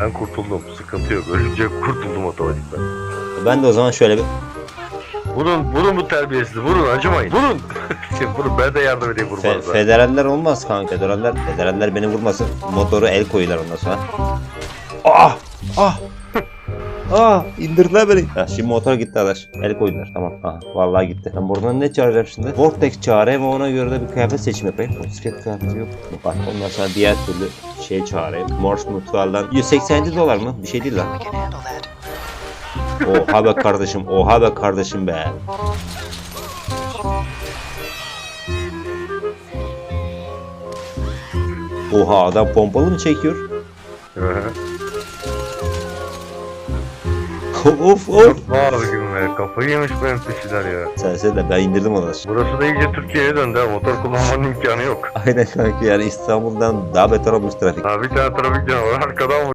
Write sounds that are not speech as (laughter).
Ben kurtuldum. Sıkıntı yok. Ölünce kurtuldum otomatikten. Ben de o zaman şöyle bir Vurun, vurun bu terbiyesiz. Vurun, acımayın. Vurun. (laughs) vurun, ben de yardım edeyim Fe- vurmanıza. federaller olmaz kanka. Federaller, federaller beni vurmasın. Motoru el koyuyorlar ondan sonra. Ah! Ah! Ah! İndirdiler beni. Ha, şimdi motor gitti arkadaş. El koydular. Tamam. Aha, vallahi gitti. Ben buradan ne çağıracağım şimdi? Vortex çağırayım ve ona göre de bir kıyafet seçim yapayım. Motosiklet kıyafeti yok. Bak ondan sonra diğer türlü şey çağırayım. Morse mutfağından. 187 dolar mı? Bir şey değil lan. Oha be kardeşim. Oha be kardeşim be. Oha adam pompalı mı çekiyor? Of of. Gibi be. Kafayı yemiş benim pişiler ya. Sen sen de ben indirdim onu. Burası da iyice Türkiye'ye döndü ha. Motor kullanmanın imkanı yok. Aynen kanka yani İstanbul'dan daha beter olmuş trafik. Ha bir tane trafik canavarı arkadan